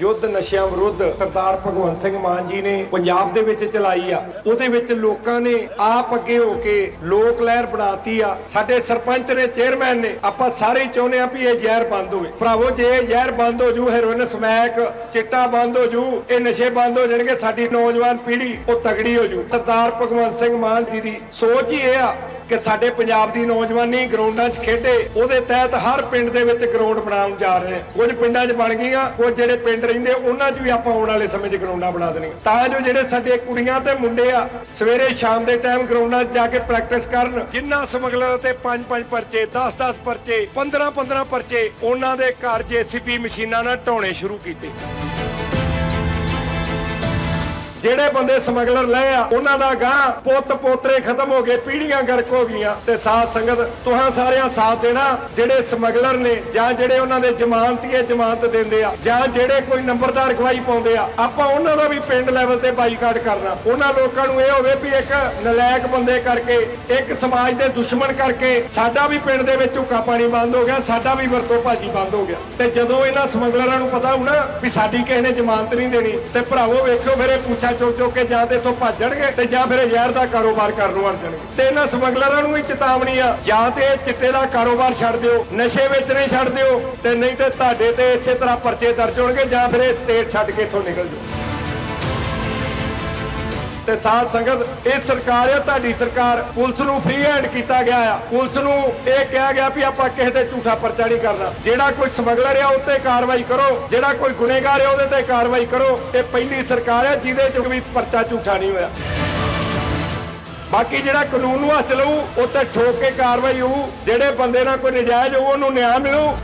ਯੁੱਧ ਨਸ਼ਿਆਂ ਵਿਰੁੱਧ ਸਰਦਾਰ ਭਗਵੰਤ ਸਿੰਘ ਮਾਨ ਜੀ ਨੇ ਪੰਜਾਬ ਦੇ ਵਿੱਚ ਚਲਾਈ ਆ। ਉਹਦੇ ਵਿੱਚ ਲੋਕਾਂ ਨੇ ਆਪ ਅੱਗੇ ਹੋ ਕੇ ਲੋਕ ਲਹਿਰ ਬਣਾਤੀ ਆ। ਸਾਡੇ ਸਰਪੰਚ ਨੇ, ਚੇਅਰਮੈਨ ਨੇ, ਆਪਾਂ ਸਾਰੇ ਹੀ ਚਾਹੁੰਦੇ ਆ ਵੀ ਇਹ ਜ਼ਹਿਰ ਬੰਦ ਹੋਵੇ। ਭਰਾਵੋ, ਜੇ ਇਹ ਜ਼ਹਿਰ ਬੰਦ ਹੋ ਜੂ ਹੈਰੋਇਨ ਸਮੈਕ, ਚਿੱਟਾ ਬੰਦ ਹੋ ਜੂ, ਇਹ ਨਸ਼ੇ ਬੰਦ ਹੋ ਜਾਣਗੇ, ਸਾਡੀ ਨੌਜਵਾਨ ਪੀੜ੍ਹੀ ਉਹ ਤਗੜੀ ਹੋ ਜੂ। ਸਰਦਾਰ ਭਗਵੰਤ ਸਿੰਘ ਮਾਨ ਜੀ ਦੀ ਸੋਚ ਹੀ ਇਹ ਆ ਕਿ ਸਾਡੇ ਪੰਜਾਬ ਦੀ ਨੌਜਵਾਨੀ ਗਰਾਊਂਡਾਂ 'ਚ ਖੇਡੇ, ਉਹਦੇ ਤਹਿਤ ਹਰ ਪਿੰਡ ਦੇ ਵਿੱਚ ਗਰਾਊਂਡ ਬਣਾਉਣ ਜਾ ਰਹੇ ਹਾਂ। ਕੁਝ ਪਿੰਡਾਂ 'ਚ ਬਣ ਗਈਆਂ, ਕੁਝ ਜਿਹੜੇ ਪਿੰਡ ਰਹਿੰਦੇ, ਉਹਨਾਂ 'ਚ ਵੀ ਆਪਾਂ ਆਉਣ ਵਾਲੇ ਸਮੇਂ 'ਚ ਗਰਾਊਂਡਾਂ ਬਣਾ ਦੇਣੀਆਂ। ਤਾਂ ਜੋ ਜਿਹੜੇ ਸਾਡੇ ਕੁੜੀਆਂ ਤੇ ਮੁੰਡੇ ਆ, ਸਵੇਰੇ ਸ਼ਾਮ ਦੇ ਟਾਈਮ ਗਰਾਊਂਡਾਂ 'ਚ ਜਾ ਕੇ ਪ੍ਰੈਕਟਿਸ ਕਰਨ, ਜਿੰਨਾ ਸਮਗਲਰ ਤੇ 5-5 ਪਰਚੇ 10-10 ਪਰਚੇ 15-15 ਪਰਚੇ, ਉਹਨਾਂ ਦੇ ਘਰ ਜੀਸੀਪੀ ਮਸ਼ੀਨਾਂ ਨਾਲ ਢਾਉਣੇ ਸ਼ੁਰੂ ਕੀਤੇ। ਜਿਹੜੇ ਬੰਦੇ ਸਮਗਲਰ ਲਏ ਆ, ਉਹਨਾਂ ਦਾ ਗਾਂ ਪੁੱਤ ਪੋਤਰੇ ਖਤਮ ਹੋ ਗਏ ਪੀੜੀਆਂ ਗਰਕ ਹੋ ਗਈਆਂ। ਤੇ ਸਾਥ ਸੰਗਤ, ਤੁਹਾਂ ਸਾਰਿਆਂ ਸਾਥ ਦੇਣਾ, ਜਿਹੜੇ ਸਮਗਲਰ ਨੇ ਜਾਂ ਜਿਹੜੇ ਉਹਨਾਂ ਦੇ ਜ਼ਮਾਨਤੀਏ ਜ਼ਮਾਨਤ ਦਿੰਦੇ ਆ, ਜਾਂ ਜਿਹੜੇ ਕੋਈ ਨੰਬਰਦਾਰ ਗਵਾਹੀ ਪਾਉਂਦੇ ਆ, ਆਪਾਂ ਉਹਨਾਂ ਦਾ ਵੀ ਪਿੰਡ ਲੈਵਲ ਤੇ ਬਾਈਕਾਟ ਕਰਨਾ। ਉਹਨਾਂ ਲੋਕਾਂ ਨੂੰ ਇਹ ਹੋਵੇ ਵੀ ਇੱਕ ਨਲਾਇਕ ਬੰਦੇ ਕਰਕੇ, ਇੱਕ ਸਮਾਜ ਦੇ ਦੁਸ਼ਮਣ ਕਰਕੇ ਸਾਡਾ ਵੀ ਪਿੰਡ ਦੇ ਵਿੱਚ ਝੁੱਕਾ ਪਾਣੀ ਬੰਦ ਹੋ ਗਿਆ, ਸਾਡਾ ਵੀ ਵਰਤੋਂ ਭਾਜੀ ਬੰਦ ਹੋ ਗਿਆ। ਤੇ ਜਦੋਂ ਇਹਨਾਂ ਸਮਗਲਰਾਂ ਨੂੰ ਪਤਾ ਹੋਣਾ ਵੀ ਸਾਡੀ ਕਿਸੇ ਨੇ ਜ਼ਮਾਨਤ ਨਹੀਂ ਦੇਣੀ, ਤੇ ਭਰਾਵੋ ਵੇਖੋ ਫਿਰ ਇਹ ਪੁੱਛਾ ਚੁੱਕ ਚੁੱਕ ਕੇ ਜਾਂ ਤੇ ਇੱਥੋਂ ਭੱਜਣਗੇ ਤੇ ਜਾਂ ਫਿਰ ਇਹ ਜ਼ਹਿਰ ਦਾ ਕਾਰੋਬਾਰ ਕਰਨ ਨੂੰ ਅੜ ਜਾਣਗੇ। ਤੇ ਇਹਨਾਂ ਸਮਗਲਰਾਂ ਨੂੰ ਵੀ ਚੇਤਾਵਨੀ ਆ, ਜਾਂ ਤੇ ਇਹ ਚਿੱਟੇ ਦਾ ਕਾਰੋਬਾਰ ਛੱਡ ਦਿਓ, ਨਸ਼ੇ ਵਿੱਚ ਨਹੀਂ ਛੱਡ ਦਿਓ, ਤੇ ਨਹੀਂ ਤੇ ਤੁਹਾਡੇ ਤੇ ਇਸੇ ਤਰ੍ਹਾਂ ਪਰਚੇ ਦਰਜ ਹੋਣਗੇ ਜਾਂ ਫਿਰ ਇਹ ਸਟੇਟ ਛੱਡ ਕੇ ਇੱਥੋਂ ਨਿਕਲ ਜਾਓ। ਤੇ ਸਾਧ ਸੰਗਤ, ਇਹ ਸਰਕਾਰ ਹੈ ਤੁਹਾਡੀ ਸਰਕਾਰ ਪੁਲਿਸ ਨੂੰ ਫ੍ਰੀ ਹੈਂਡ ਕੀਤਾ ਗਿਆ ਆ। ਪੁਲਿਸ ਨੂੰ ਇਹ ਕਿਹਾ ਗਿਆ ਵੀ ਆਪਾਂ ਕਿਸੇ ਤੇ ਝੂਠਾ ਪਰਚਾ ਨਹੀਂ ਕਰਨਾ। ਜਿਹੜਾ ਕੋਈ ਸਮਗਲਰ ਆ ਉਹ ਤੇ ਕਾਰਵਾਈ ਕਰੋ। ਜਿਹੜਾ ਕੋਈ ਗੁਨੇਗਾਰ ਹੈ ਉਹਦੇ ਤੇ ਕਾਰਵਾਈ ਕਰੋ। ਇਹ ਪਹਿਲੀ ਸਰਕਾਰ ਹੈ ਜਿਹਦੇ ਚ ਵੀ ਪਰਚਾ ਝੂਠਾ ਨਹੀਂ ਹੋਇਆ। ਬਾਕੀ ਜਿਹੜਾ ਕਾਨੂੰਨ ਨੂੰ ਹੱਥ ਲਊ ਉਹ ਤੇ ਠੋਕ ਕੇ ਕਾਰਵਾਈ ਹੋਊ। ਜਿਹੜੇ ਬੰਦੇ ਨਾਲ ਕੋਈ ਨਜਾਇਜ਼ ਹੋਊ, ਉਹਨੂੰ ਨਿਆਂ ਮਿਲੂ।